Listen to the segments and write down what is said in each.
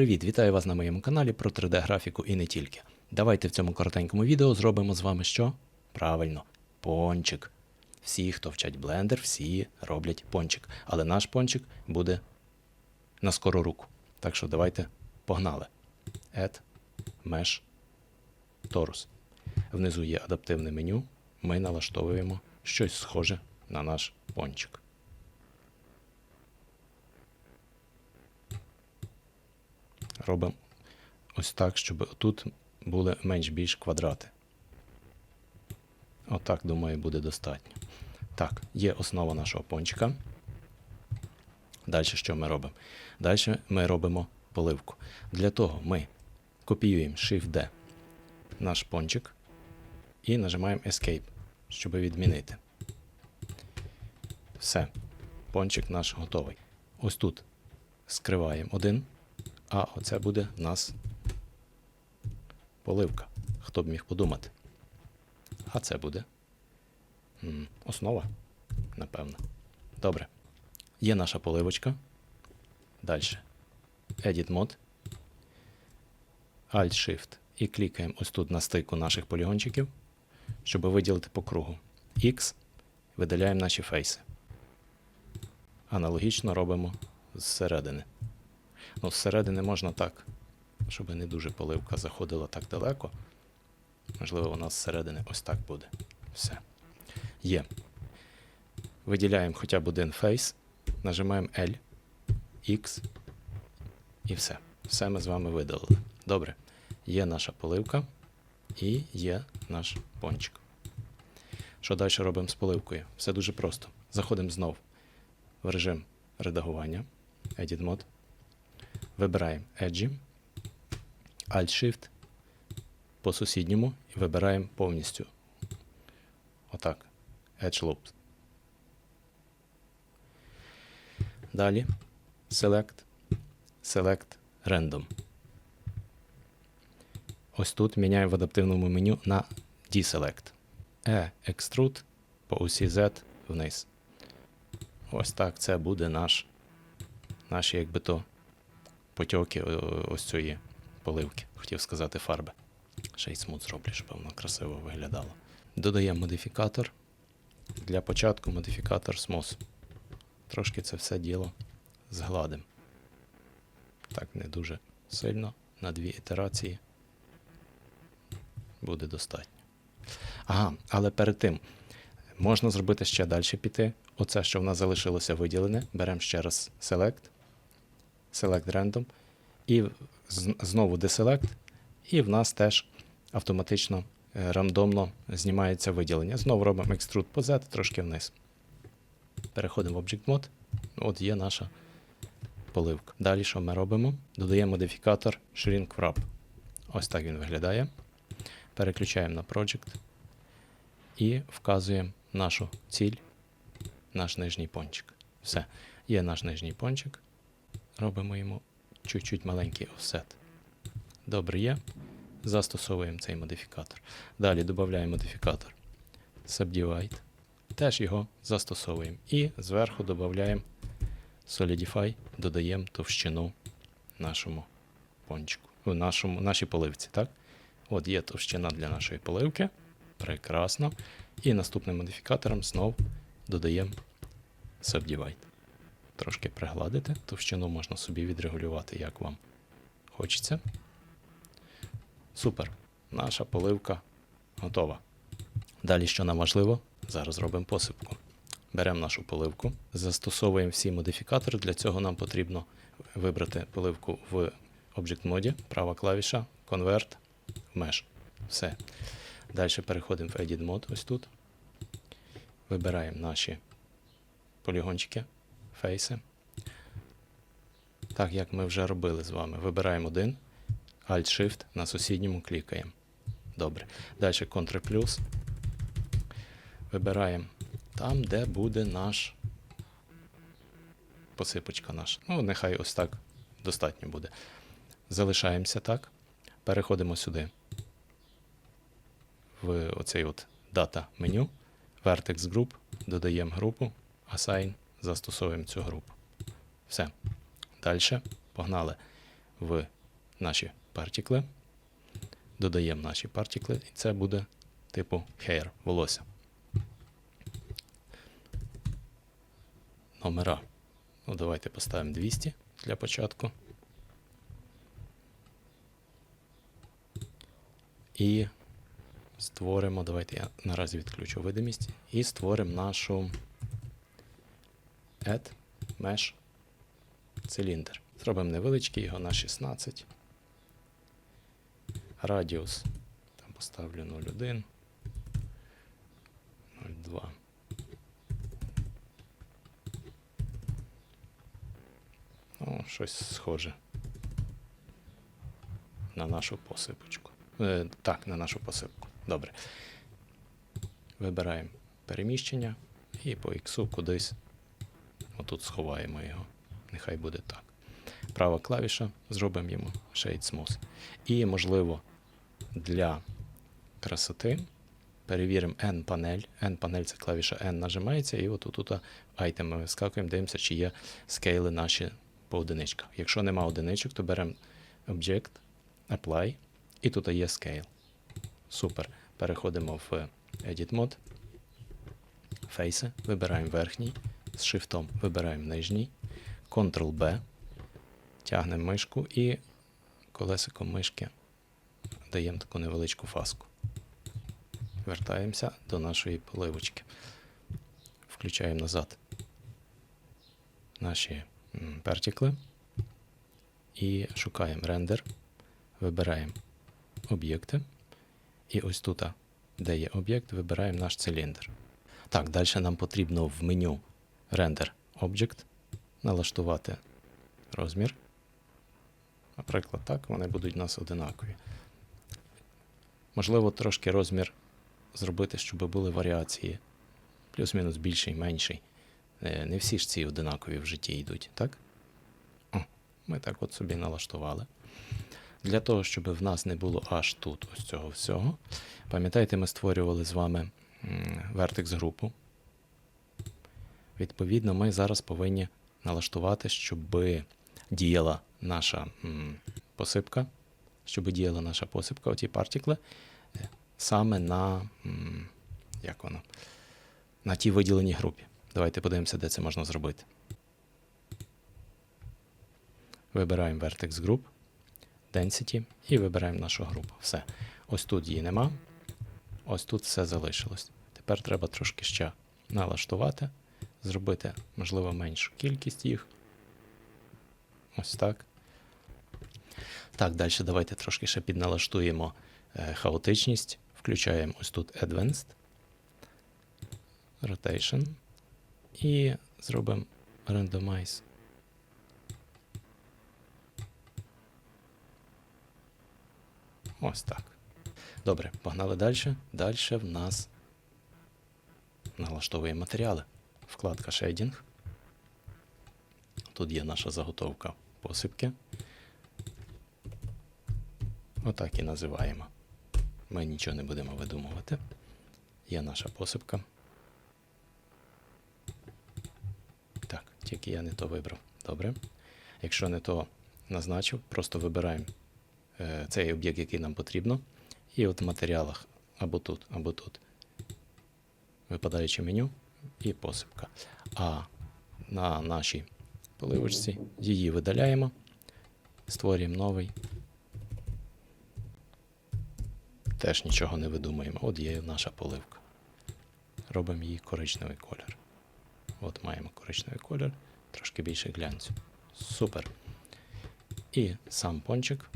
привіт! Вітаю вас на моєму каналі про 3D-графіку і не тільки. Давайте в цьому коротенькому відео зробимо з вами що? Правильно, пончик. Всі, хто вчать блендер, всі роблять пончик. Але наш пончик буде на скору руку. Так що давайте погнали. Add, Mesh, Torus. Внизу є адаптивне меню. Ми налаштовуємо щось схоже на наш пончик. Робимо ось так, щоб тут були менш-більш квадрати. Отак, думаю, буде достатньо. Так, є основа нашого пончика. Далі що ми робимо? Далі ми робимо поливку. Для того ми копіюємо Shift-D наш пончик і нажимаємо Escape, щоб відмінити. Все. Пончик наш готовий. Ось тут скриваємо один. А оце буде в нас поливка. Хто б міг подумати? А це буде основа, напевно. Добре. Є наша поливочка. Далі. Edit Mode. Alt-Shift. І клікаємо ось тут на стику наших полігончиків, щоб виділити по кругу. X. Видаляємо наші фейси. Аналогічно робимо зсередини. Ну, зсередини можна так, щоб не дуже поливка заходила так далеко. Можливо, нас зсередини ось так буде. Все. Є. Виділяємо хоча б один фейс, нажимаємо L, X і все. Все ми з вами видалили. Добре. Є наша поливка і є наш пончик. Що далі робимо з поливкою? Все дуже просто. Заходимо знов в режим редагування, Edit Mode. Вибираємо Edge, Alt-Shift по сусідньому і вибираємо повністю. Отак. Edge Loop. Далі Select, Select Random. Ось тут міняємо в адаптивному меню на Deselect. E Extrude по осі Z вниз. Ось так це буде наш, наші якби то потьоки ось цієї поливки, хотів сказати фарби. Ще й смут зроблю, щоб воно красиво виглядало. Додаємо модифікатор. Для початку модифікатор Smooth. Трошки це все діло згладимо. Так, не дуже сильно. На дві ітерації буде достатньо. Ага, але перед тим можна зробити ще далі піти. Оце, що в нас залишилося виділене, беремо ще раз Select. Select Random. І знову Deselect. І в нас теж автоматично рандомно знімається виділення. Знову робимо Extrude по Z трошки вниз. Переходимо в Object Mode. От є наша поливка. Далі що ми робимо? Додаємо модифікатор Shrink Wrap. Ось так він виглядає. Переключаємо на Project і вказуємо нашу ціль, наш нижній пончик. Все. Є наш нижній пончик робимо йому чуть-чуть маленький офсет. Добре є. Застосовуємо цей модифікатор. Далі додаємо модифікатор Subdivide. Теж його застосовуємо. І зверху додаємо Solidify, додаємо товщину нашому пончику, у нашому, нашій поливці. Так? От є товщина для нашої поливки. Прекрасно. І наступним модифікатором знову додаємо Subdivide трошки пригладити. Товщину можна собі відрегулювати, як вам хочеться. Супер. Наша поливка готова. Далі, що нам важливо, зараз робимо посипку. Беремо нашу поливку, застосовуємо всі модифікатори. Для цього нам потрібно вибрати поливку в Object моді, права клавіша, Convert, Mesh. Все. Далі переходимо в Edit Mode, ось тут. Вибираємо наші полігончики фейси. Так, як ми вже робили з вами. Вибираємо один, Alt-Shift, на сусідньому клікаємо. Добре. Далі Ctrl+. Вибираємо там, де буде наш посипочка наша. Ну, нехай ось так достатньо буде. Залишаємося так. Переходимо сюди. В оцей от дата меню. Vertex Group, додаємо групу, Assign застосовуємо цю групу. Все. Далі. Погнали. в наші партікли, додаємо наші партікли, і це буде типу hair, волосся. Номера. Ну, давайте поставимо 200 для початку. І створимо, давайте я наразі відключу видимість, і створимо нашу add mesh циліндр. Зробимо невеличкий його на 16. Радіус. Там поставлю 0,1. 0,2. Ну, щось схоже на нашу посипочку. Е, так, на нашу посипку. Добре. Вибираємо переміщення і по X кудись отут сховаємо його. Нехай буде так. Права клавіша, зробимо йому Shade Smooth. І, можливо, для красоти перевіримо N-панель. N-панель це клавіша N нажимається, і от тут айтем ми вискакуємо, дивимося, чи є скейли наші по одиничках. Якщо нема одиничок, то беремо Object, Apply, і тут є Scale. Супер. Переходимо в Edit Mode, Face, вибираємо верхній, з шифтом вибираємо нижній, Ctrl-B, тягнемо мишку і колесиком мишки даємо таку невеличку фаску. Вертаємося до нашої поливочки. Включаємо назад наші м, партікли і шукаємо рендер, вибираємо об'єкти. І ось тут, де є об'єкт, вибираємо наш циліндр. Так, далі нам потрібно в меню Render Object налаштувати розмір. Наприклад, так, вони будуть у нас одинакові. Можливо, трошки розмір зробити, щоб були варіації. Плюс-мінус більший, менший. Е, Не всі ж ці одинакові в житті йдуть, так? О, ми так от собі налаштували. Для того, щоб в нас не було аж тут ось цього всього. Пам'ятаєте, ми створювали з вами вертекс групу. Відповідно, ми зараз повинні налаштувати, щоб діяла наша посипка, щоб діяла наша посипка, оті партікли, е, саме на, як воно, на тій виділеній групі. Давайте подивимося, де це можна зробити. Вибираємо Vertex Group, Density і вибираємо нашу групу. Все. Ось тут її нема. Ось тут все залишилось. Тепер треба трошки ще налаштувати, зробити, можливо, меншу кількість їх. Ось так. Так, далі давайте трошки ще підналаштуємо е, хаотичність. Включаємо ось тут Advanced, Rotation і зробимо Randomize. Ось так. Добре, погнали далі. Далі в нас налаштовуємо матеріали. Вкладка Shading. Тут є наша заготовка посипки. Отак і називаємо. Ми нічого не будемо видумувати. Є наша посипка. Так, тільки я не то вибрав. Добре. Якщо не то назначив, просто вибираємо е, цей об'єкт, який нам потрібно. І от в матеріалах або тут, або тут. Випадаюче меню і посипка. А на нашій поливочці її видаляємо, створюємо новий. Теж нічого не видумуємо. От є наша поливка. Робимо її коричневий колір. От маємо коричневий колір, трошки більше глянцю. Супер. І сам пончик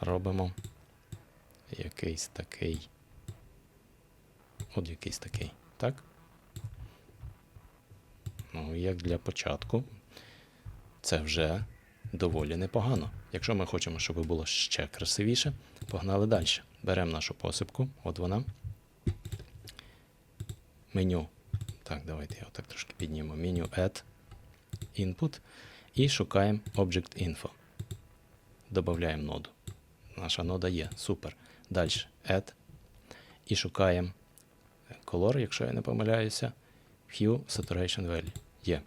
робимо якийсь такий. От якийсь такий, так? Ну, як для початку, це вже доволі непогано. Якщо ми хочемо, щоб було ще красивіше, погнали далі. Беремо нашу посипку, от вона. Меню. Так, давайте я отак трошки підніму. Меню Add, Input і шукаємо Object Info. Додаємо ноду. Наша нода є. Супер. Далі Add. І шукаємо Color, якщо я не помиляюся. Hue Saturation Value. Є.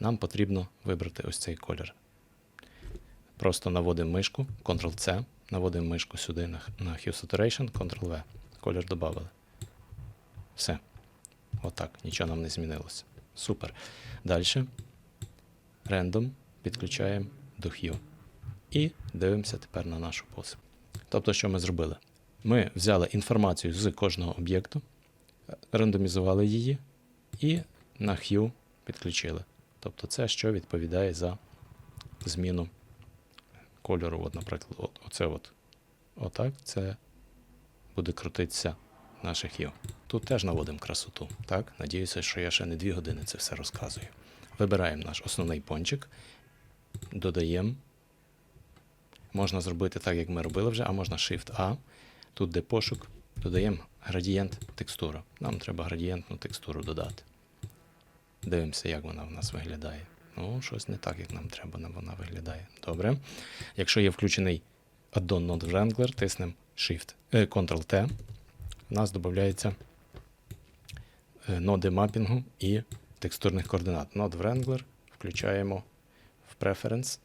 нам потрібно вибрати ось цей колір. Просто наводимо мишку, Ctrl-C, наводимо мишку сюди на, на Hue Saturation, Ctrl-V. Колір додали. Все. Отак, нічого нам не змінилося. Супер. Далі. Random підключаємо до Hue. І дивимося тепер на нашу посип. Тобто, що ми зробили? Ми взяли інформацію з кожного об'єкту, рандомізували її і на Hue підключили. Тобто це що відповідає за зміну кольору. От, наприклад, оце от. Отак це буде крутитися наше Hue. Тут теж наводимо красоту. Так? Надіюся, що я ще не дві години це все розказую. Вибираємо наш основний пончик, додаємо. Можна зробити так, як ми робили вже, а можна Shift-A. Тут, де пошук, додаємо градієнт текстура. Нам треба градієнтну текстуру додати. Дивимося, як вона в нас виглядає. Ну, щось не так, як нам треба, нам вона виглядає. Добре. Якщо є включений add-on Node Wrangler, тиснемо Shift, е, Ctrl-T. У нас додається е, ноди мапінгу і текстурних координат. Node Wrangler включаємо в Preference,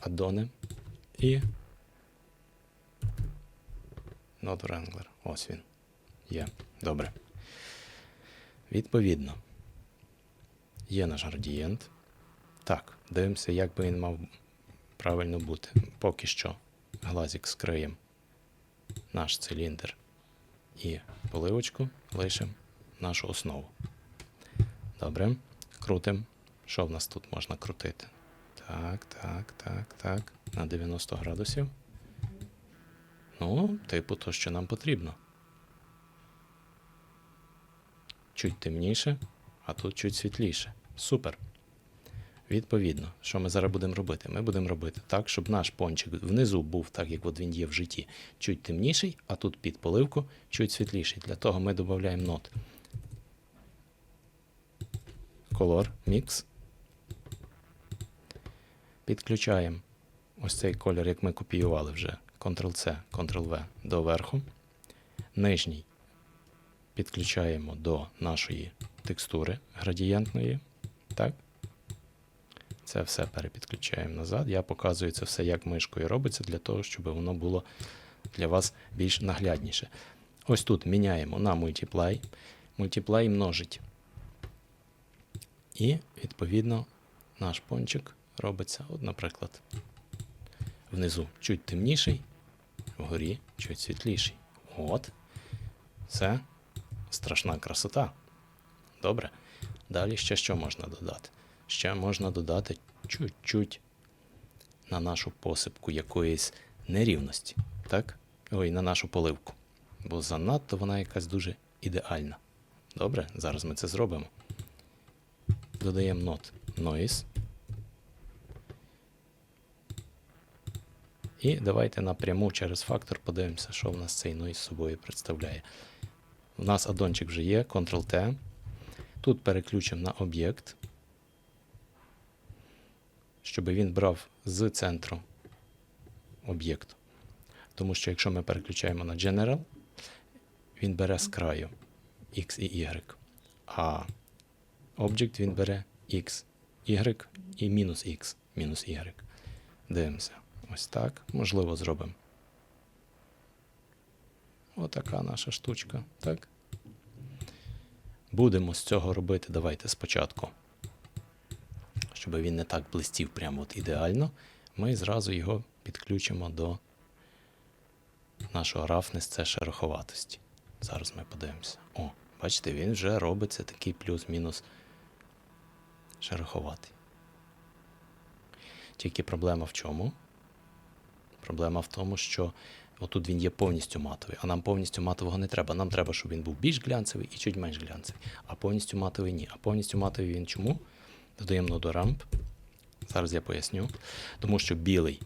аддони і Node Wrangler. Ось він. Є. Добре. Відповідно, є наш градієнт. Так, дивимося, як би він мав правильно бути. Поки що глазик скриємо наш циліндр і поливочку лишимо нашу основу. Добре. Крутимо. Що в нас тут можна крутити? Так, так, так, так. На 90 градусів. Ну, типу, то, що нам потрібно. Чуть темніше, а тут чуть світліше. Супер. Відповідно, що ми зараз будемо робити? Ми будемо робити так, щоб наш пончик внизу був так, як от він є в житті, чуть темніший, а тут під поливку чуть світліший. Для того ми додаємо нот. Color Mix. Підключаємо ось цей колір, як ми копіювали вже. Ctrl-C, Ctrl-V до верху. Нижній підключаємо до нашої текстури градієнтної. Так? Це все перепідключаємо назад. Я показую це все, як мишкою робиться, для того, щоб воно було для вас більш наглядніше. Ось тут міняємо на Multiply. Multiply множить. І, відповідно, наш пончик робиться, от, наприклад, внизу чуть темніший, вгорі чуть світліший. От. Це страшна красота. Добре. Далі ще що можна додати? Ще можна додати чуть-чуть на нашу посипку якоїсь нерівності. Так? Ой, на нашу поливку. Бо занадто вона якась дуже ідеальна. Добре, зараз ми це зробимо. Додаємо нот Noise. І давайте напряму через фактор подивимося, що в нас цей noise собою представляє. У нас аддончик вже є, Ctrl-T. Тут переключимо на об'єкт, щоб він брав з центру об'єкту. Тому що якщо ми переключаємо на General, він бере з краю X і Y. А Object він бере X, Y і мінус X, мінус Y. Дивимося. Ось так. Можливо, зробимо. Отака наша штучка. Так? Будемо з цього робити. Давайте спочатку. Щоб він не так блистів прямо от ідеально. Ми зразу його підключимо до нашого це шероховатості. Зараз ми подивимося. О, бачите, він вже робиться такий плюс-мінус шероховатий. Тільки проблема в чому? Проблема в тому, що отут він є повністю матовий, а нам повністю матового не треба. Нам треба, щоб він був більш глянцевий і чуть менш глянцевий. А повністю матовий ні. А повністю матовий він чому? Додаємо ноду ramp. Зараз я поясню. Тому що білий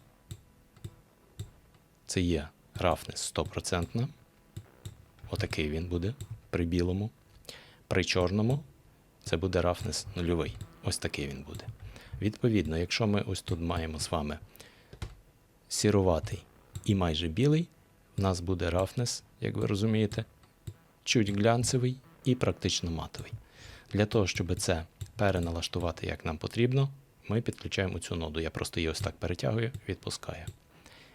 це є roughness 100%. Отакий він буде при білому. При чорному це буде roughness нульовий. Ось такий він буде. Відповідно, якщо ми ось тут маємо з вами сіруватий і майже білий, в нас буде roughness, як ви розумієте, чуть глянцевий і практично матовий. Для того, щоб це переналаштувати як нам потрібно, ми підключаємо цю ноду. Я просто її ось так перетягую, відпускаю.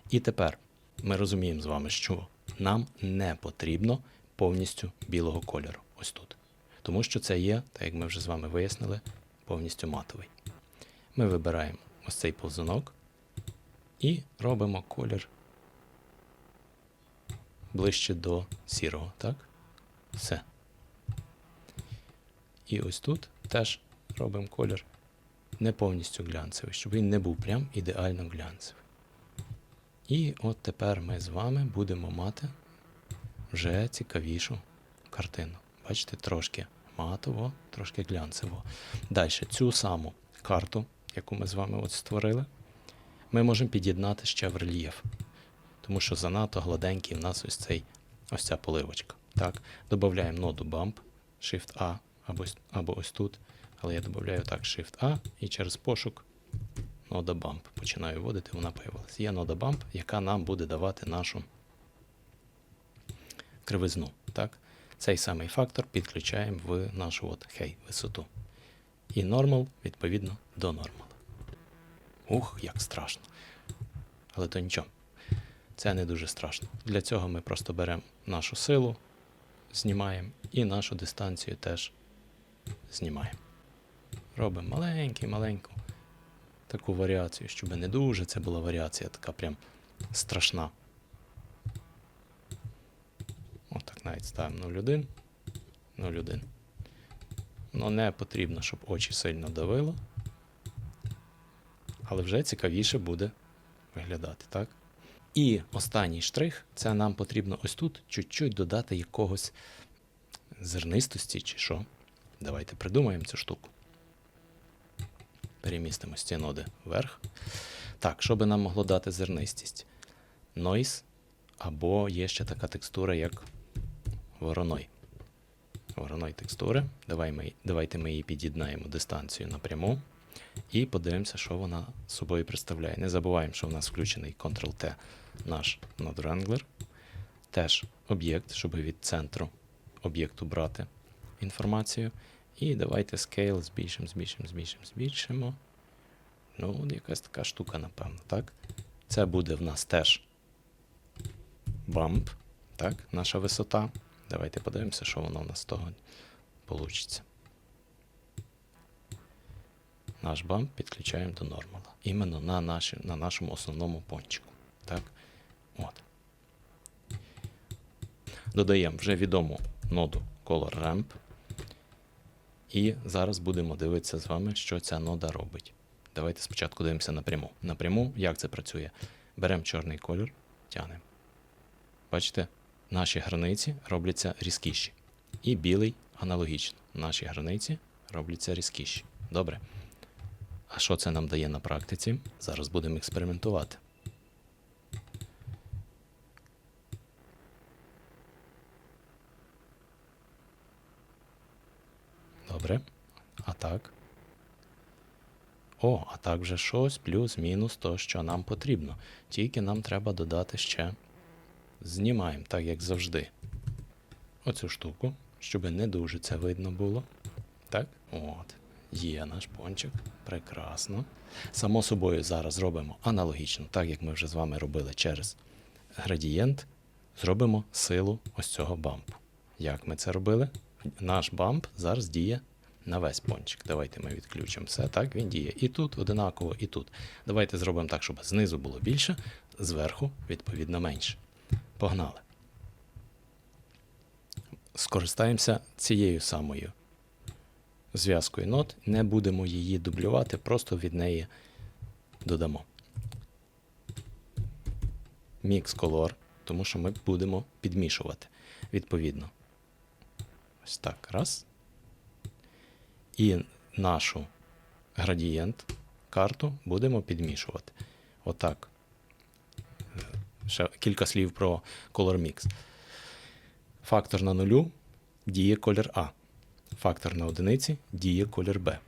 І тепер ми розуміємо з вами, що нам не потрібно повністю білого кольору. Ось тут. Тому що це є, так як ми вже з вами вияснили, повністю матовий. Ми вибираємо ось цей повзунок і робимо колір ближче до сірого, так? Все. І ось тут теж робимо колір не повністю глянцевий, щоб він не був прям ідеально глянцевий. І от тепер ми з вами будемо мати вже цікавішу картину. Бачите, трошки матово, трошки глянцево. Далі, цю саму карту, яку ми з вами от створили, ми можемо під'єднати ще в рельєф. Тому що занадто гладенький в нас ось цей ось ця поливочка. Так, додаємо ноду Bump, Shift A або, або ось тут. Але я додаю так Shift A і через пошук нода Bump. Починаю вводити, вона появилась. Є нода Bump, яка нам буде давати нашу кривизну. Так? Цей самий фактор підключаємо в нашу от хей висоту. І нормал, відповідно, до нормала. Ух, як страшно. Але то нічого. Це не дуже страшно. Для цього ми просто беремо нашу силу, знімаємо і нашу дистанцію теж знімаємо. Робимо маленьку-маленьку таку варіацію, щоб не дуже це була варіація така прям страшна. Отак навіть ставимо 0,1, 0,1. Ну не потрібно, щоб очі сильно давило. Але вже цікавіше буде виглядати, так? І останній штрих це нам потрібно ось тут чуть-чуть додати якогось зернистості чи що. Давайте придумаємо цю штуку. Перемістимо ці ноди вверх. Так, що би нам могло дати зернистість? Noise, або є ще така текстура, як вороной. Вороной текстури. Давай ми, давайте ми її під'єднаємо дистанцію напряму. І подивимося, що вона собою представляє. Не забуваємо, що в нас включений Ctrl-T наш Node Wrangler. Теж об'єкт, щоб від центру об'єкту брати інформацію. І давайте scale збільшимо, збільшимо, збільшимо, збільшимо. Ну, якась така штука, напевно, так? Це буде в нас теж bump, так, наша висота. Давайте подивимося, що воно в нас з того вийде. Наш бамп підключаємо до нормала. Іменно на, наші, на нашому основному пончику. Так? От. Додаємо вже відому ноду Color Ramp. І зараз будемо дивитися з вами, що ця нода робить. Давайте спочатку дивимося напряму. Напряму, як це працює? Беремо чорний колір, тягнемо. Бачите, наші границі робляться різкіші. І білий аналогічно. Наші границі робляться різкіші. Добре. А що це нам дає на практиці? Зараз будемо експериментувати. Добре. А так. О, а так вже щось плюс-мінус то, що нам потрібно. Тільки нам треба додати ще. Знімаємо, так як завжди. Оцю штуку, щоб не дуже це видно було. Так? От. Є наш пончик. Прекрасно. Само собою зараз зробимо аналогічно, так як ми вже з вами робили через градієнт. Зробимо силу ось цього бампу. Як ми це робили? Наш бамп зараз діє на весь пончик. Давайте ми відключимо все. Так, він діє і тут одинаково, і тут. Давайте зробимо так, щоб знизу було більше, зверху, відповідно, менше. Погнали. Скористаємося цією самою зв'язкою нот, не будемо її дублювати, просто від неї додамо. Mix Color, тому що ми будемо підмішувати відповідно. Ось так. Раз. І нашу градієнт карту будемо підмішувати. Отак. Ще кілька слів про Color Mix. Фактор на нулю діє колір А. Фактор на одиниці діє колір Б.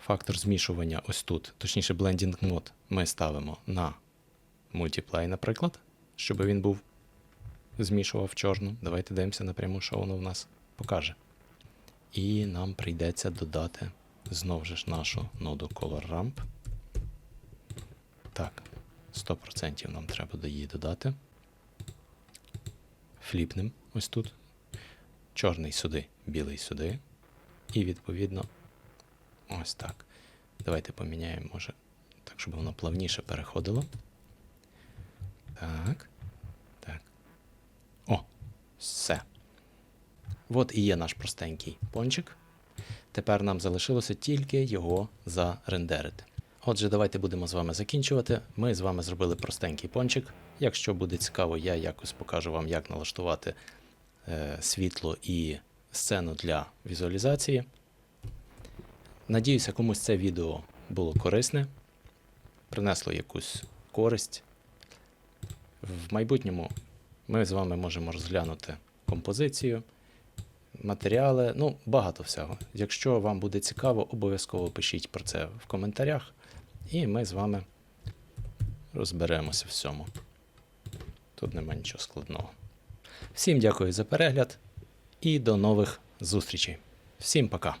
Фактор змішування ось тут, точніше, blending mode, ми ставимо на Multiply, наприклад, щоб він був змішував чорну. Давайте дивимося напряму, що воно в нас покаже. І нам прийдеться додати знову ж нашу ноду Color Ramp. Так, 100% нам треба до її додати. Фліпнем ось тут. Чорний сюди, білий сюди. І відповідно ось так. Давайте поміняємо, може, так, щоб воно плавніше переходило. Так. Так. О, все. От і є наш простенький пончик. Тепер нам залишилося тільки його зарендерити. Отже, давайте будемо з вами закінчувати. Ми з вами зробили простенький пончик. Якщо буде цікаво, я якось покажу вам, як налаштувати е, світло і сцену для візуалізації. Надіюся, комусь це відео було корисне, принесло якусь користь. В майбутньому ми з вами можемо розглянути композицію, матеріали, ну, багато всього. Якщо вам буде цікаво, обов'язково пишіть про це в коментарях, і ми з вами розберемося в всьому. Тут нема нічого складного. Всім дякую за перегляд і до нових зустрічей. Всім пока!